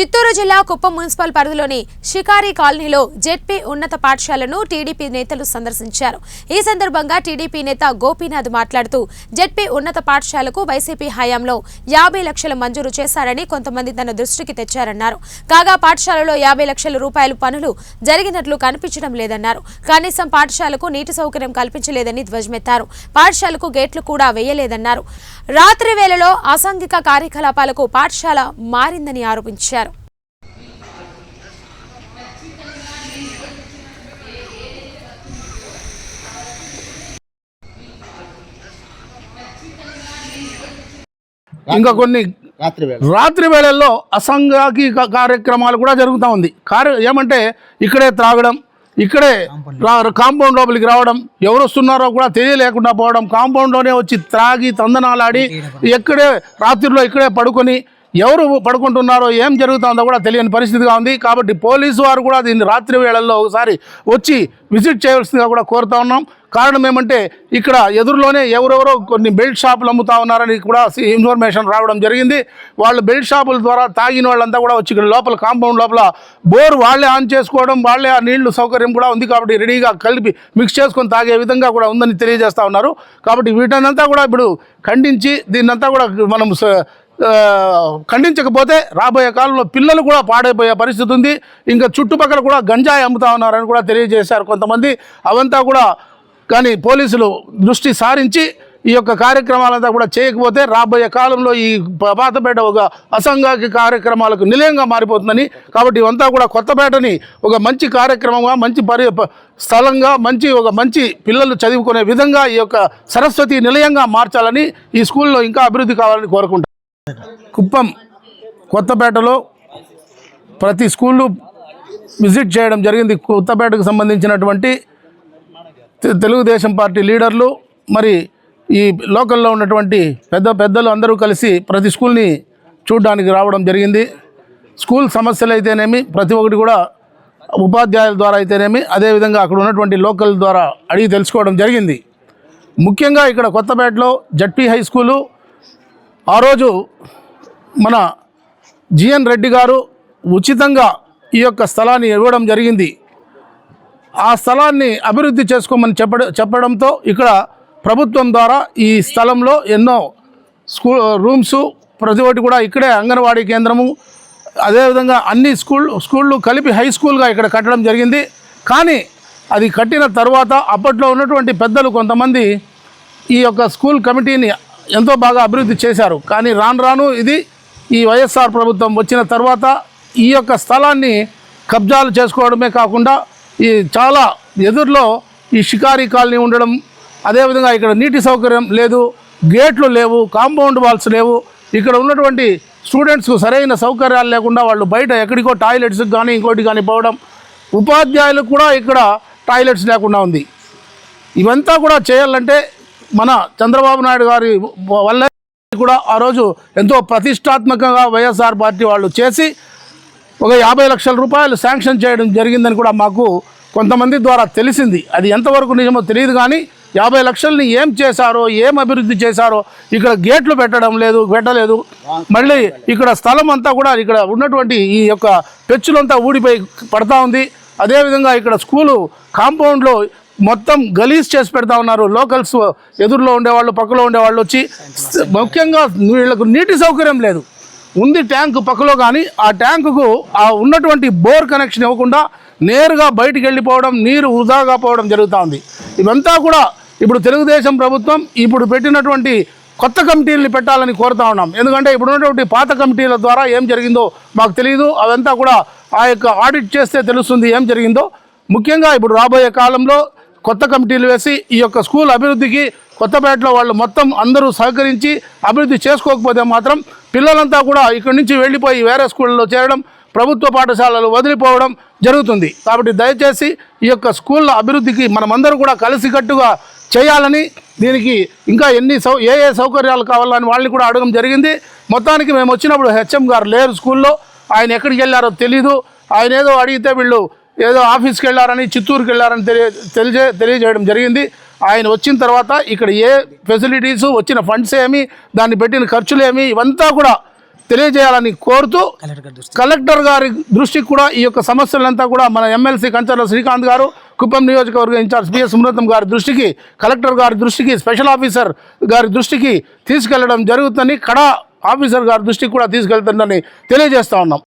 చిత్తూరు జిల్లా కుప్పం మున్సిపల్ పరిధిలోని షికారి కాలనీలో జెడ్పీ ఉన్నత పాఠశాలను టీడీపీ నేతలు సందర్శించారు. ఈ సందర్భంగా టీడీపీ నేత గోపీనాథ్ మాట్లాడుతూ జెడ్పీ ఉన్నత పాఠశాలకు వైసీపీ హయాంలో యాభై లక్షలు మంజూరు చేశారని కొంతమంది తన దృష్టికి తెచ్చారన్నారు. కాగా పాఠశాలలో యాభై లక్షల రూపాయలు పనులు జరిగినట్లు కనిపించడం లేదన్నారు. కనీసం పాఠశాలకు నీటి సౌకర్యం కల్పించలేదని ధ్వజమెత్తారు. పాఠశాలకు గేట్లు కూడా వేయలేదన్నారు. రాత్రి వేళలో అసాంఘిక కార్యకలాపాలకు పాఠశాల మారిందని ఆరోపించారు. ఇంకా కొన్ని రాత్రి వేళ. రాత్రి వేళల్లో అసాంఘిక కార్యక్రమాలు కూడా జరుగుతూ ఉంది. కార్య ఏమంటే ఇక్కడే త్రాగడం ఇక్కడే కాంపౌండ్ లోపలికి రావడం ఎవరు వస్తున్నారో కూడా తెలియలేకుండా పోవడం కాంపౌండ్లోనే వచ్చి త్రాగి తందనాలాడి ఇక్కడే రాత్రిలో ఇక్కడే పడుకొని ఎవరు పడుకుంటున్నారో ఏం జరుగుతుందో కూడా తెలియని పరిస్థితిగా ఉంది. కాబట్టి పోలీసు వారు కూడా దీన్ని రాత్రి వేళల్లో ఒకసారి వచ్చి విజిట్ చేయవలసిందిగా కూడా కోరుతా ఉన్నాం. కారణం ఏమంటే ఇక్కడ ఎదురులోనే ఎవరెవరో కొన్ని బెల్ట్ షాపులు అమ్ముతా ఉన్నారని కూడా ఇన్ఫర్మేషన్ రావడం జరిగింది. వాళ్ళు బెల్ట్ షాపుల ద్వారా తాగిన వాళ్ళంతా కూడా వచ్చి ఇక్కడ లోపల కాంపౌండ్ లోపల బోర్ వాళ్ళే ఆన్ చేసుకోవడం వాళ్ళే ఆ నీళ్ళు సౌకర్యం కూడా ఉంది కాబట్టి రెడీగా కలిపి మిక్స్ చేసుకొని తాగే విధంగా కూడా ఉందని తెలియజేస్తూ ఉన్నారు. కాబట్టి వీటనంతా కూడా ఇప్పుడు ఖండించి దీన్నంతా కూడా మనం ఖండించకపోతే రాబోయే కాలంలో పిల్లలు కూడా పాడైపోయే పరిస్థితి ఉంది. ఇంకా చుట్టుపక్కల కూడా గంజాయి అమ్ముతా ఉన్నారని కూడా తెలియజేశారు కొంతమంది. అవంతా కూడా కానీ పోలీసులు దృష్టి సారించి ఈ యొక్క కార్యక్రమాలంతా కూడా చేయకపోతే రాబోయే కాలంలో ఈ పాతపేట ఒక అసంఘాకి కార్యక్రమాలకు నిలయంగా మారిపోతుందని కాబట్టి ఇవంతా కూడా కొత్తపేటని ఒక మంచి కార్యక్రమంగా మంచి పరి స్థలంగా మంచి ఒక మంచి పిల్లలు చదువుకునే విధంగా ఈ యొక్క సరస్వతి నిలయంగా మార్చాలని ఈ స్కూల్లో ఇంకా అభివృద్ధి కావాలని కోరుకుంటాను కుప్పం కొత్తపేటలో ప్రతి స్కూళ్ళు విజిట్ చేయడం జరిగింది. కొత్తపేటకు సంబంధించినటువంటి తెలుగుదేశం పార్టీ లీడర్లు మరి ఈ లోకల్లో ఉన్నటువంటి పెద్ద పెద్దలు అందరూ కలిసి ప్రతి స్కూల్ని చూడడానికి రావడం జరిగింది. స్కూల్ సమస్యలు అయితేనేమి ప్రతి ఒక్కటి కూడా ఉపాధ్యాయుల ద్వారా అయితేనేమి అదేవిధంగా అక్కడ ఉన్నటువంటి లోకల్ ద్వారా అడిగి తెలుసుకోవడం జరిగింది. ముఖ్యంగా ఇక్కడ కొత్తపేటలో జడ్పీ హై స్కూలు ఆ రోజు మన జిఎన్ రెడ్డి గారు ఉచితంగా ఈ యొక్క స్థలాన్ని ఇవ్వడం జరిగింది. ఆ స్థలాన్ని అభివృద్ధి చేసుకోమని చెప్పడ చెప్పడంతో ఇక్కడ ప్రభుత్వం ద్వారా ఈ స్థలంలో ఎన్నో స్కూ రూమ్స్ ప్రతి ఒక్కటి కూడా ఇక్కడే అంగన్వాడీ కేంద్రము అదేవిధంగా అన్ని స్కూల్ స్కూళ్ళు కలిపి హై స్కూల్గా ఇక్కడ కట్టడం జరిగింది. కానీ అది కట్టిన తర్వాత అప్పట్లో ఉన్నటువంటి పెద్దలు కొంతమంది ఈ యొక్క స్కూల్ కమిటీని ఎంతో బాగా అభివృద్ధి చేశారు. కానీ రాను రాను ఇది ఈ వైఎస్ఆర్ ప్రభుత్వం వచ్చిన తర్వాత ఈ యొక్క స్థలాన్ని కబ్జాలు చేసుకోవడమే కాకుండా ఈ చాలా ఎదురులో ఈ షికారీ కాలనీ ఉండడం అదేవిధంగా ఇక్కడ నీటి సౌకర్యం లేదు గేట్లు లేవు కాంపౌండ్ వాల్స్ లేవు. ఇక్కడ ఉన్నటువంటి స్టూడెంట్స్కు సరైన సౌకర్యాలు లేకుండా వాళ్ళు బయట ఎక్కడికో టాయిలెట్స్కి కానీ ఇంకోటి కానీ పోవడం ఉపాధ్యాయులకు కూడా ఇక్కడ టాయిలెట్స్ లేకుండా ఉంది. ఇవంతా కూడా చేయాలంటే మన చంద్రబాబు నాయుడు గారి వల్ల కూడా ఆ రోజు ఎంతో ప్రతిష్టాత్మకంగా వైఎస్ఆర్ పార్టీ వాళ్ళు చేసి ఒక యాభై లక్షల రూపాయలు శాంక్షన్ చేయడం జరిగిందని కూడా మాకు కొంతమంది ద్వారా తెలిసింది. అది ఎంతవరకు నిజమో తెలియదు కానీ యాభై లక్షల్ని ఏం చేశారో ఏం అభివృద్ధి చేశారో ఇక్కడ గేట్లు పెట్టడం లేదు పెట్టలేదు. మళ్ళీ ఇక్కడ స్థలం అంతా కూడా ఇక్కడ ఉన్నటువంటి ఈ యొక్క పెచ్చులంతా ఊడిపోయి పడతా ఉంది. అదేవిధంగా ఇక్కడ స్కూలు కాంపౌండ్లో మొత్తం గలీజ్ చేసి పెడతా ఉన్నారు. లోకల్స్ ఎదురులో ఉండేవాళ్ళు పక్కలో ఉండేవాళ్ళు వచ్చి. ముఖ్యంగా వీళ్ళకు నీటి సౌకర్యం లేదు. ఉంది ట్యాంక్ పక్కలో కానీ ఆ ట్యాంకుకు ఆ ఉన్నటువంటి బోర్ కనెక్షన్ ఇవ్వకుండా నేరుగా బయటికి వెళ్ళిపోవడం నీరు వృధాగా పోవడం జరుగుతూ ఉంది ఇవంతా కూడా ఇప్పుడు తెలుగుదేశం ప్రభుత్వం ఇప్పుడు పెట్టినటువంటి కొత్త కమిటీలని పెట్టాలని కోరుతా ఉన్నాం. ఎందుకంటే ఇప్పుడు ఉన్నటువంటి పాత కమిటీల ద్వారా ఏం జరిగిందో మాకు తెలియదు అదంతా కూడా ఆ యొక్క ఆడిట్ చేస్తే తెలుస్తుంది ఏం జరిగిందో. ముఖ్యంగా ఇప్పుడు రాబోయే కాలంలో కొత్త కమిటీలు వేసి ఈ యొక్క స్కూల్ అభివృద్ధికి కొత్తపేటలో వాళ్ళు మొత్తం అందరూ సహకరించి అభివృద్ధి చేసుకోకపోతే మాత్రం పిల్లలంతా కూడా ఇక్కడి నుంచి వెళ్ళిపోయి వేరే స్కూళ్ళలో చేరడం ప్రభుత్వ పాఠశాలలు వదిలిపోవడం జరుగుతుంది. కాబట్టి దయచేసి ఈ యొక్క స్కూళ్ళ అభివృద్ధికి మనమందరూ కూడా కలిసికట్టుగా చేయాలని దీనికి ఇంకా ఎన్ని సౌ ఏ ఏ సౌకర్యాలు కావాలని వాళ్ళని కూడా అడగడం జరిగింది. మొత్తానికి మేము వచ్చినప్పుడు హెచ్ఎం గారు లేరు స్కూల్లో. ఆయన ఎక్కడికి వెళ్ళారో తెలీదు. ఆయన ఏదో అడిగితే వీళ్ళు ఏదో ఆఫీస్కి వెళ్ళారని చిత్తూరుకి వెళ్ళారని తెలియ తెలియజేయడం జరిగింది. ఆయన వచ్చిన తర్వాత ఇక్కడ ఏ ఫెసిలిటీసు వచ్చిన ఫండ్స్ ఏమి దాన్ని పెట్టిన ఖర్చులు ఏమి ఇవంతా కూడా తెలియజేయాలని కోరుతూ కలెక్టర్ గారి దృష్టికి. కూడా ఈ యొక్క సమస్యలంతా కూడా మన ఎమ్మెల్సీ కంచర్ల శ్రీకాంత్ గారు కుప్పం నియోజకవర్గ ఇన్ఛార్జ్ బిఎస్ సుమృతం గారి దృష్టికి కలెక్టర్ గారి దృష్టికి స్పెషల్ ఆఫీసర్ గారి దృష్టికి తీసుకెళ్ళడం జరుగుతుందని కడా ఆఫీసర్ గారి దృష్టికి కూడా తీసుకెళ్తుందని తెలియజేస్తా ఉన్నాం.